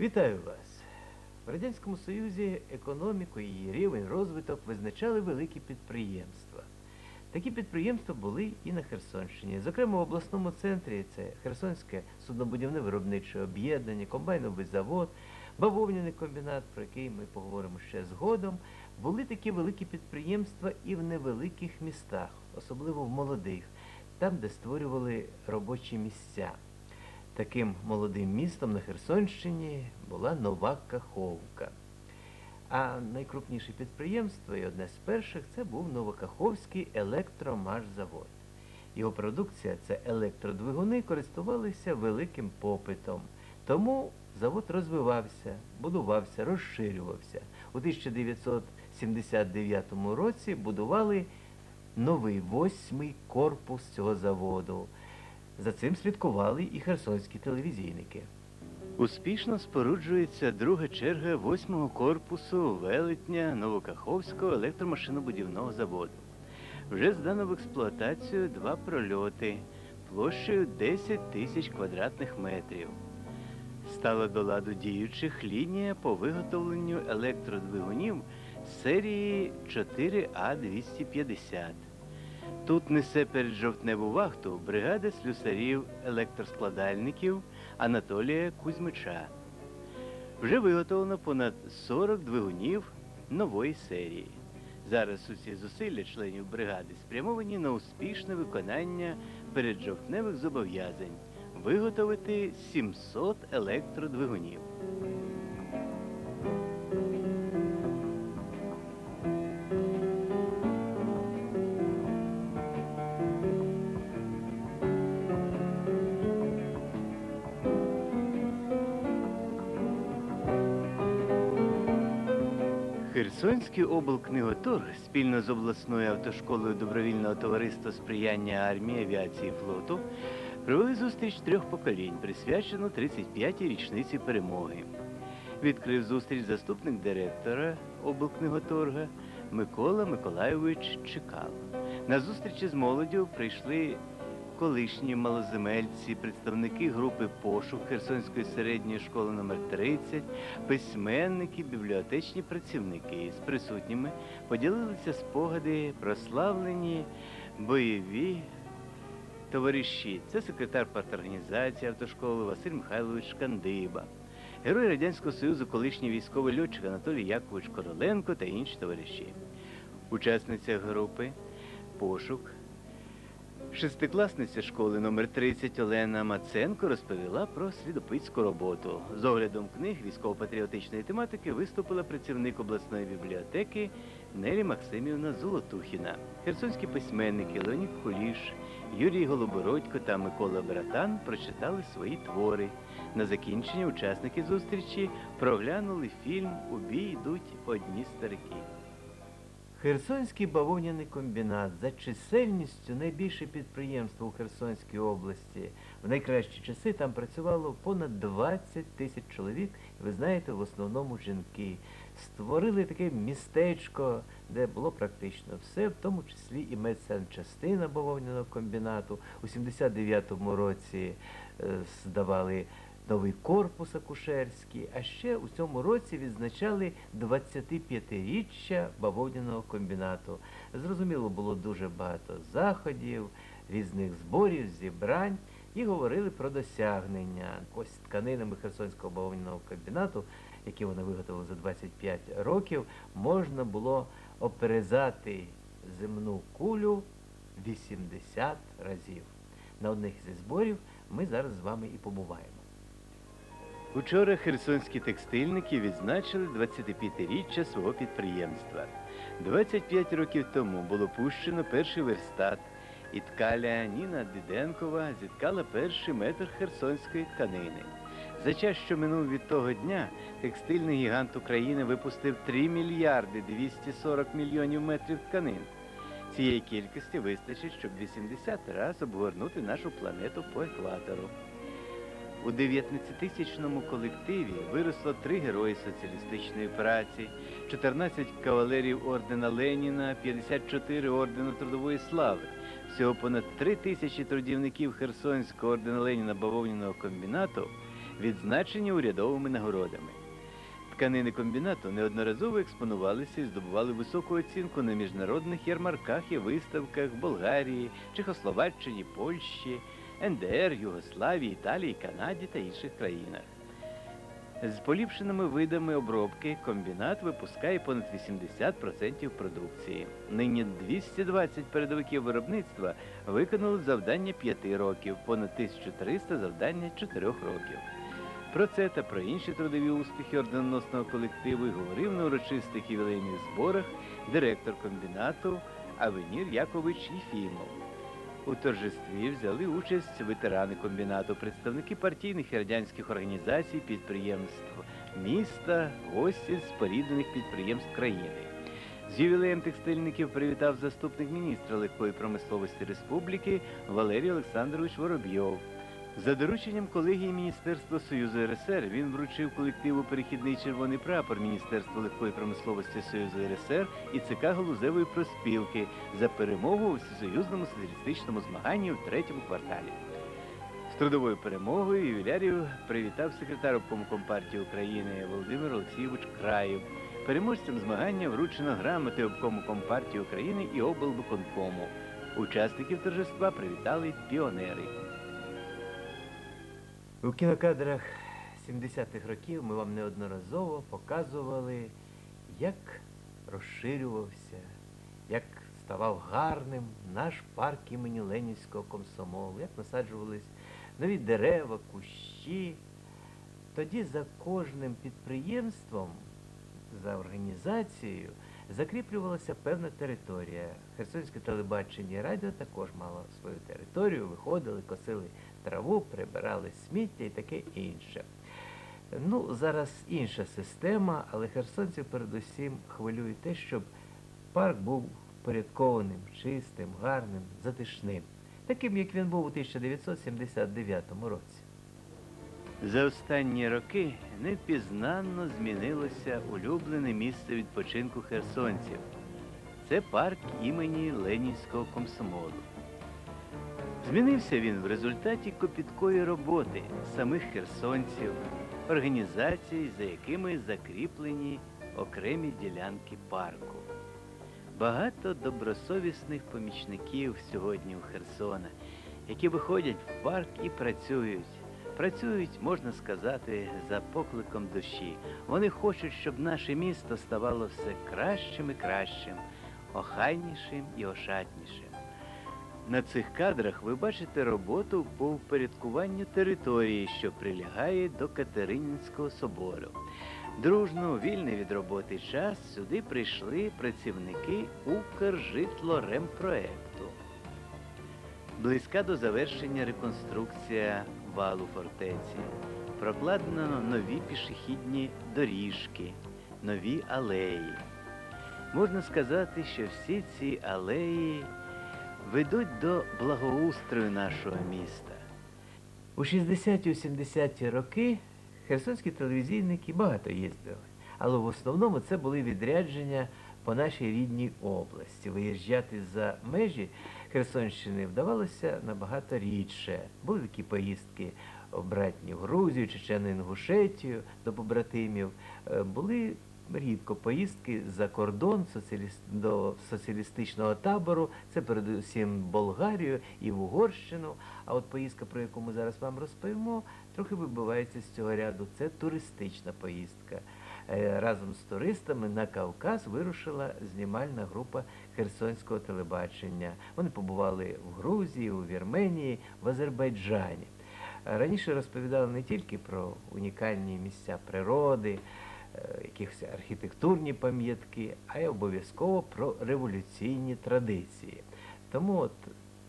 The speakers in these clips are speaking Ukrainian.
Вітаю вас! В Радянському Союзі економіку і її рівень розвиток визначали великі підприємства. Такі підприємства були і на Херсонщині. Зокрема, в обласному центрі це Херсонське суднобудівне виробниче об'єднання, комбайновий завод, бавовняний комбінат, про який ми поговоримо ще згодом. Були такі великі підприємства і в невеликих містах, особливо в молодих, там, де створювали робочі місця. Таким молодим містом на Херсонщині була Нова Каховка. А найкрупніше підприємство і одне з перших це був Новокаховський електромашзавод. Його продукція, це електродвигуни, користувалися великим попитом. Тому завод розвивався, будувався, розширювався. У 1979 році будували новий восьмий корпус цього заводу. За цим слідкували і херсонські телевізійники. Успішно споруджується друга черга восьмого корпусу велетня Новокаховського електромашинобудівного заводу. Вже здано в експлуатацію два прольоти площею 10 тисяч квадратних метрів. Стала до ладу діючих лінія по виготовленню електродвигунів серії 4А250. Тут несе перед жовтневу вахту бригада слюсарів електроскладальників Анатолія Кузьмича. Вже виготовлено понад 40 двигунів нової серії. Зараз усі зусилля членів бригади спрямовані на успішне виконання переджовтневих зобов'язань виготовити 700 електродвигунів. Херсонський облкниготорг спільно з обласною автошколою добровільного товариства сприяння армії, авіації флоту провели зустріч трьох поколінь, присвячену 35-й річниці перемоги. Відкрив зустріч заступник директора облкниготорга Микола Миколайович Чекал. На зустрічі з молоддю прийшли колишні малоземельці, представники групи пошук Херсонської середньої школи номер 30 письменники, бібліотечні працівники з присутніми поділилися спогади про славлені бойові товариші. Це секретар парторганізації автошколи Василь Михайлович Шкандиба, герой Радянського Союзу, колишній військовий льотчик Анатолій Якович Короленко та інші товариші. Учасниця групи пошук Шестикласниця школи номер 30 Олена Маценко розповіла про слідопитську роботу. З оглядом книг військово-патріотичної тематики виступила працівник обласної бібліотеки Нелі Максимівна Золотухіна. Херсонські письменники Леонід Куліш, Юрій Голобородько та Микола Братан прочитали свої твори. На закінчення учасники зустрічі проглянули фільм У бій йдуть одні старики. Херсонський бавовняний комбінат за чисельністю найбільше підприємство у Херсонській області. В найкращі часи там працювало понад 20 тисяч чоловік, ви знаєте, в основному жінки. Створили таке містечко, де було практично все, в тому числі і медсанчастина бавовняного комбінату. У 79-му році е, здавали новий корпус акушерський, а ще у цьому році відзначали 25-річчя бавовняного комбінату. Зрозуміло, було дуже багато заходів, різних зборів, зібрань і говорили про досягнення. Ось тканинами Херсонського бавовняного комбінату, які вони виготовили за 25 років, можна було оперезати земну кулю 80 разів. На одних зі зборів ми зараз з вами і побуваємо. Учора херсонські текстильники відзначили 25-річчя свого підприємства. 25 років тому було пущено перший верстат, і ткаля Ніна Диденкова зіткала перший метр херсонської тканини. За час, що минув від того дня, текстильний гігант України випустив 3 мільярди 240 мільйонів метрів тканин. Цієї кількості вистачить, щоб 80 раз обгорнути нашу планету по екватору. У 19-тисячному колективі виросло три герої соціалістичної праці, 14 кавалерів ордена Леніна, 54 ордена Трудової слави. Всього понад три тисячі трудівників Херсонського ордена Леніна бавовняного комбінату відзначені урядовими нагородами. Тканини комбінату неодноразово експонувалися і здобували високу оцінку на міжнародних ярмарках і виставках Болгарії, Чехословаччині, Польщі, НДР, Югославії, Італії, Канаді та інших країнах. З поліпшеними видами обробки комбінат випускає понад 80% продукції. Нині 220 передовиків виробництва виконали завдання 5 років, понад 1300 завдання 4 років. Про це та про інші трудові успіхи орденоносного колективу й говорив на урочистих ювілейних зборах директор комбінату Авенір Якович Єфімов. У торжестві взяли участь ветерани комбінату, представники партійних і радянських організацій, підприємств міста, гості з порідних підприємств країни. З ювілеєм текстильників привітав заступник міністра легкої промисловості республіки Валерій Олександрович Воробйов. За дорученням колегії Міністерства Союзу РСР він вручив колективу перехідний червоний прапор Міністерства легкої промисловості Союзу РСР і ЦК Галузевої проспілки за перемогу у всесоюзному соціалістичному змаганні в третьому кварталі. З трудовою перемогою ювілярів привітав секретар обкому Компартії України Володимир Олексійович Краєв. Переможцям змагання вручено грамоти обкому Компартії України і облвиконкому. Учасників торжества привітали піонери. У кінокадрах 70-х років ми вам неодноразово показували, як розширювався, як ставав гарним наш парк імені Ленінського комсомолу, як насаджувались нові дерева, кущі. Тоді за кожним підприємством, за організацією закріплювалася певна територія. Херсонське телебачення і радіо також мало свою територію, виходили, косили траву, прибирали сміття і таке інше. Ну, зараз інша система, але херсонців передусім хвилює те, щоб парк був порядкованим, чистим, гарним, затишним, таким, як він був у 1979 році. За останні роки невпізнанно змінилося улюблене місце відпочинку херсонців. Це парк імені Ленінського комсомолу. Змінився він в результаті копіткої роботи самих херсонців, організацій, за якими закріплені окремі ділянки парку. Багато добросовісних помічників сьогодні у Херсона, які виходять в парк і працюють. Працюють, можна сказати, за покликом душі. Вони хочуть, щоб наше місто ставало все кращим і кращим, охайнішим і ошатнішим. На цих кадрах ви бачите роботу по впорядкуванню території, що прилягає до Катеринінського собору. Дружно, вільний від роботи час сюди прийшли працівники Укржитлоремпроекту. Близька до завершення реконструкція валу фортеці. Прокладено нові пішохідні доріжки, нові алеї. Можна сказати, що всі ці алеї ведуть до благоустрою нашого міста. У 60-70-ті роки херсонські телевізійники багато їздили, але в основному це були відрядження по нашій рідній області. Виїжджати за межі Херсонщини вдавалося набагато рідше. Були такі поїздки в братню Грузію, Чечену Інгушетію до побратимів. Е, Були рідко поїздки за кордон до соціалістичного табору, це передусім Болгарію і в Угорщину. А от поїздка, про яку ми зараз вам розповімо, трохи вибивається з цього ряду. Це туристична поїздка. Е, Разом з туристами на Кавказ вирушила знімальна група Херсонського телебачення. Вони побували в Грузії, у Вірменії, в Азербайджані. Раніше розповідали не тільки про унікальні місця природи, е, якихось архітектурні пам'ятки, а й обов'язково про революційні традиції. Тому от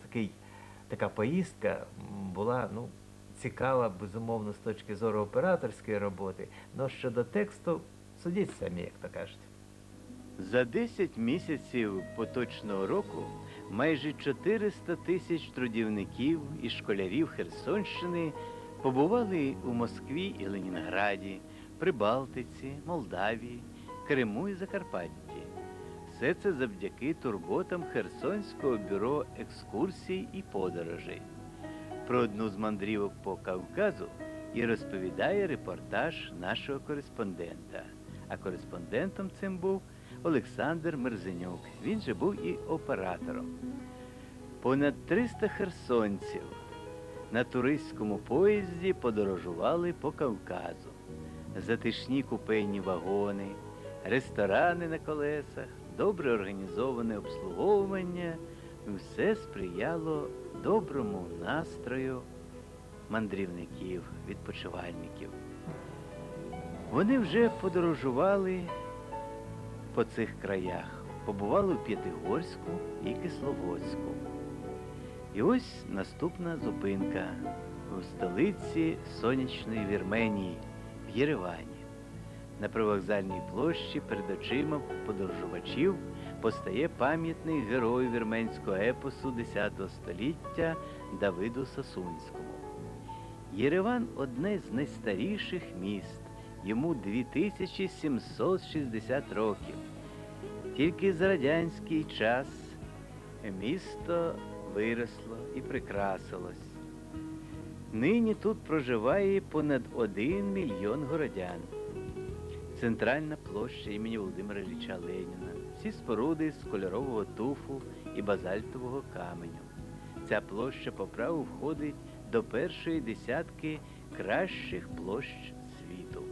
такий, така поїздка була ну, цікава, безумовно, з точки зору операторської роботи. але щодо тексту, судіть самі, як то кажуть. За 10 місяців поточного року майже 400 тисяч трудівників і школярів Херсонщини побували у Москві і Ленінграді, Прибалтиці, Молдавії, Криму і Закарпатті. Все це завдяки турботам Херсонського бюро екскурсій і подорожей. Про одну з мандрівок по Кавказу і розповідає репортаж нашого кореспондента. А кореспондентом цим був Олександр Мерзенюк. Він же був і оператором. Понад 300 херсонців на туристському поїзді подорожували по Кавказу. Затишні купейні вагони, ресторани на колесах, добре організоване обслуговування все сприяло доброму настрою мандрівників, відпочивальників. Вони вже подорожували по цих краях, побували в П'ятигорську і Кисловодську. І ось наступна зупинка у столиці сонячної Вірменії Єревані. На привокзальній площі перед очима подорожувачів постає пам'ятний герою вірменського епосу X століття Давиду Сасунському. Єреван одне з найстаріших міст, йому 2760 років. Тільки за радянський час місто виросло і прикрасилось. Нині тут проживає понад 1 мільйон городян. Центральна площа імені Володимира Ілліча Леніна, всі споруди з кольорового туфу і базальтового каменю. Ця площа по праву входить до першої десятки кращих площ світу.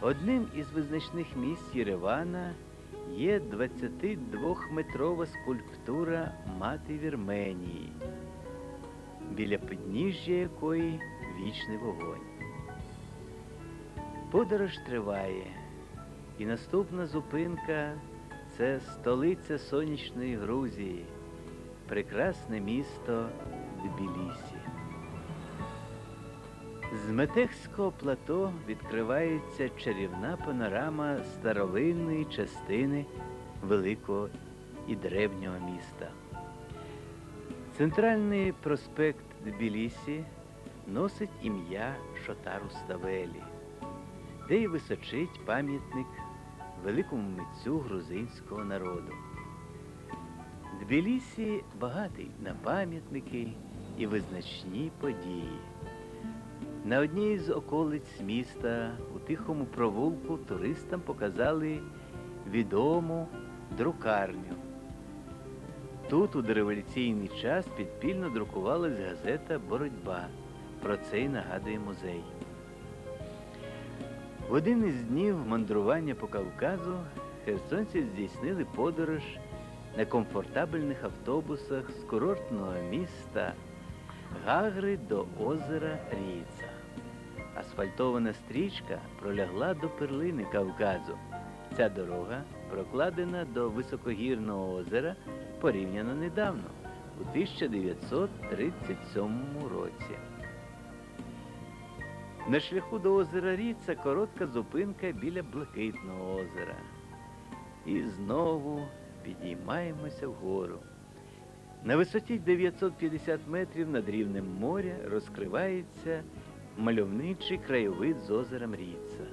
Одним із визначних місць Єревана є 22-метрова скульптура Мати Вірменії, біля підніжжя якої вічний вогонь. Подорож триває, і наступна зупинка це столиця сонячної Грузії, прекрасне місто Тбілісі. З Метехського плато відкривається чарівна панорама старовинної частини великого і древнього міста. Центральний проспект Тбілісі носить ім'я Шотару Ставелі, де й височить пам'ятник великому митцю грузинського народу. Тбілісі багатий на пам'ятники і визначні події. На одній з околиць міста у тихому провулку туристам показали відому друкарню. Тут у дореволюційний час підпільно друкувалась газета Боротьба. Про це й нагадує музей. В один із днів мандрування по Кавказу херсонці здійснили подорож на комфортабельних автобусах з курортного міста Гагри до озера Ріца. Асфальтована стрічка пролягла до перлини Кавказу. Ця дорога прокладена до високогірного озера порівняно недавно, у 1937 році. На шляху до озера Ріца коротка зупинка біля Блакитного озера. І знову підіймаємося вгору. На висоті 950 метрів над рівнем моря розкривається мальовничий краєвид з озером Ріца.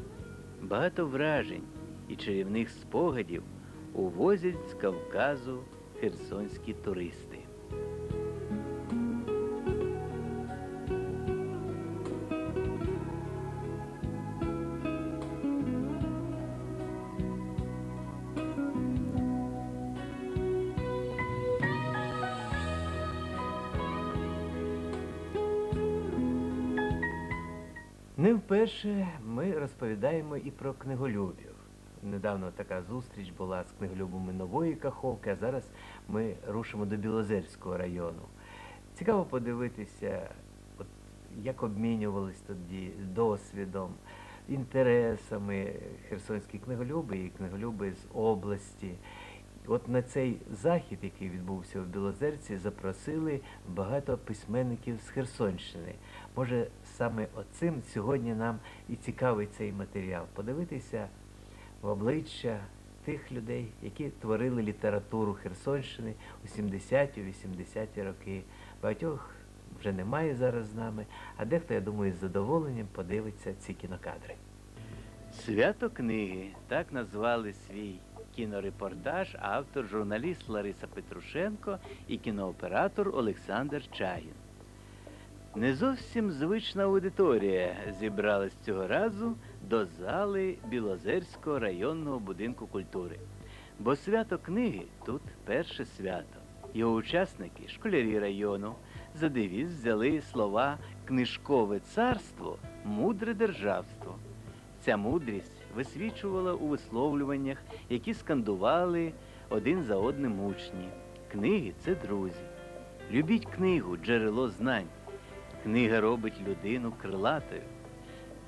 Багато вражень і чарівних спогадів увозять з Кавказу херсонські туристи. Не вперше ми розповідаємо і про книголюбів. Недавно така зустріч була з книголюбами нової Каховки, а зараз ми рушимо до Білозерського району. Цікаво подивитися, от, як обмінювались тоді досвідом, інтересами херсонські книголюби і книголюби з області. От на цей захід, який відбувся в Білозерці, запросили багато письменників з Херсонщини. Може, саме оцим сьогодні нам і цікавий цей матеріал. Подивитися в обличчя тих людей, які творили літературу Херсонщини у 70-ті, 80-ті роки. Багатьох вже немає зараз з нами, а дехто, я думаю, з задоволенням подивиться ці кінокадри. Свято книги так назвали свій кінорепортаж автор, журналіст Лариса Петрушенко і кінооператор Олександр Чагін. Не зовсім звична аудиторія зібралась цього разу до зали Білозерського районного будинку культури. Бо свято книги тут перше свято. Його учасники, школярі району, за девіз взяли слова книжкове царство, мудре державство. Ця мудрість висвічувала у висловлюваннях, які скандували один за одним учні. Книги це друзі. Любіть книгу, джерело знань. Книга робить людину крилатою.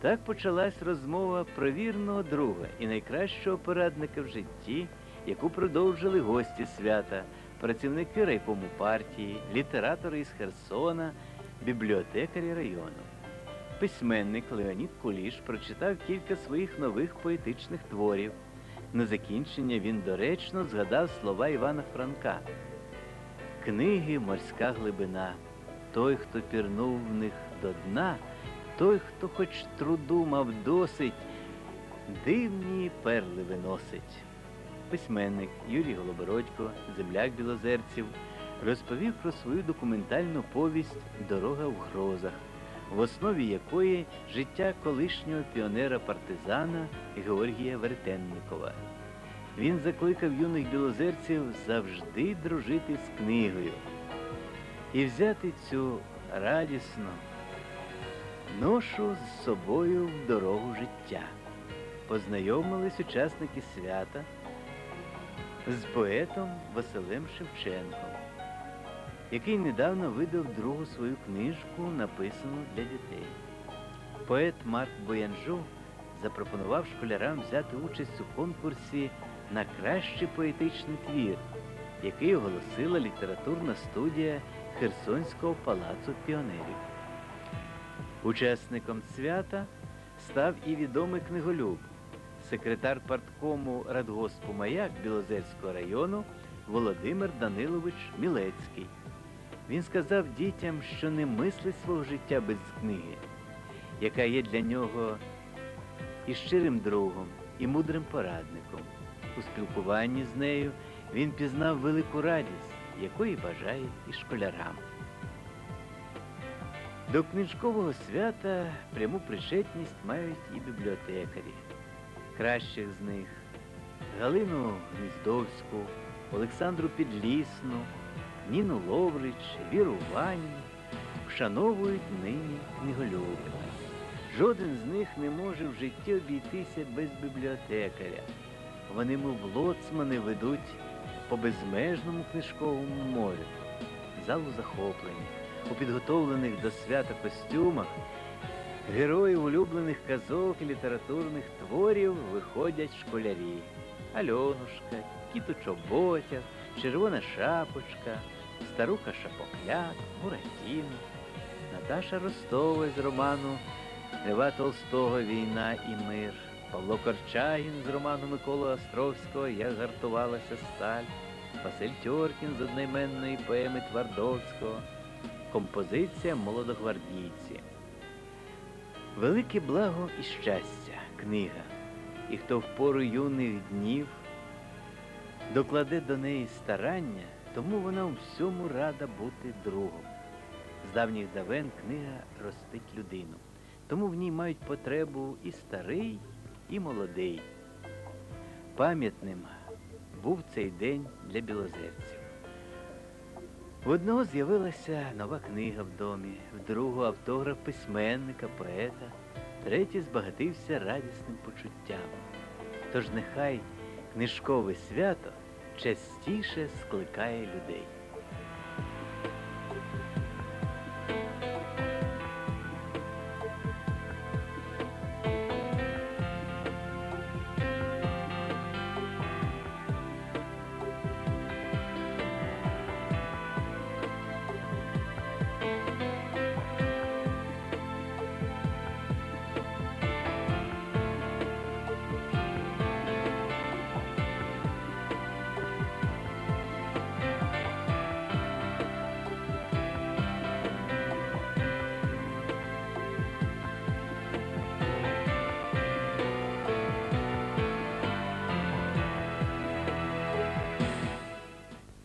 Так почалась розмова про вірного друга і найкращого порадника в житті, яку продовжили гості свята, працівники райкому партії, літератори із Херсона, бібліотекарі району. Письменник Леонід Куліш прочитав кілька своїх нових поетичних творів. На закінчення він доречно згадав слова Івана Франка. Книги морська глибина. Той, хто пірнув в них до дна, той, хто хоч труду мав досить, дивні перли виносить. Письменник Юрій Голобородько, земляк білозерців, розповів про свою документальну повість Дорога в грозах, в основі якої життя колишнього піонера-партизана Георгія Вертенникова. Він закликав юних білозерців завжди дружити з книгою і взяти цю радісну ношу з собою в дорогу життя. Познайомились учасники свята з поетом Василем Шевченком, який недавно видав другу свою книжку, написану для дітей. Поет Марк Боянжу запропонував школярам взяти участь у конкурсі на кращий поетичний твір, який оголосила літературна студія Херсонського палацу піонерів. Учасником свята став і відомий книголюб, секретар парткому радгоспу Маяк Білозерського району Володимир Данилович Мілецький. Він сказав дітям, що не мислить свого життя без книги, яка є для нього і щирим другом, і мудрим порадником. У спілкуванні з нею він пізнав велику радість, якої бажає і школярам. До книжкового свята пряму причетність мають і бібліотекарі. Кращих з них Галину Гніздовську, Олександру Підлісну, Ніну Ловрич, Віру Ваню вшановують нині книголюби. Жоден з них не може в житті обійтися без бібліотекаря. Вони, мов лоцмани, ведуть по безмежному книжковому морю, залу захоплення, у підготовлених до свята костюмах, героїв улюблених казок і літературних творів виходять школярі. Альонушка, Кіто Чоботяг, Червона шапочка, старуха Шапокляк, Буратіно, Наташа Ростова з роману Лева Толстого Війна і мир. Павло Корчагін з роману Миколи Островського Як гартувалася сталь, Василь Тьоркін з одноіменної поеми Твардовського, композиція молодогвардійці. Велике благо і щастя, книга, і хто в пору юних днів докладе до неї старання, тому вона у всьому рада бути другом. З давніх давен книга ростить людину, тому в ній мають потребу і старий, і молодий. Пам'ятним був цей день для білозерців. В одного з'явилася нова книга в домі, в другого автограф письменника, поета, третій збагатився радісним почуттям. Тож нехай книжкове свято частіше скликає людей.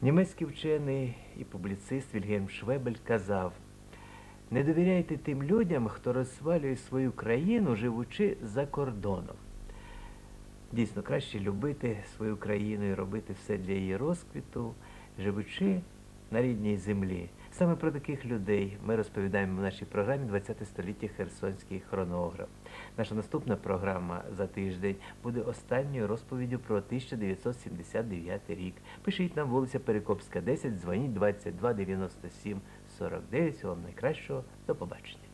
Німецький вчений і публіцист Вільгельм Швебель казав, Не довіряйте тим людям, хто розсвалює свою країну, живучи за кордоном. Дійсно, краще любити свою країну і робити все для її розквіту, живучи на рідній землі. Саме про таких людей ми розповідаємо в нашій програмі 20 століття Херсонський хронограф. Наша наступна програма за тиждень буде останньою розповіддю про 1979 рік. Пишіть нам вулиця Перекопська, 10, дзвоніть 22 97 49. Всього вам найкращого. До побачення.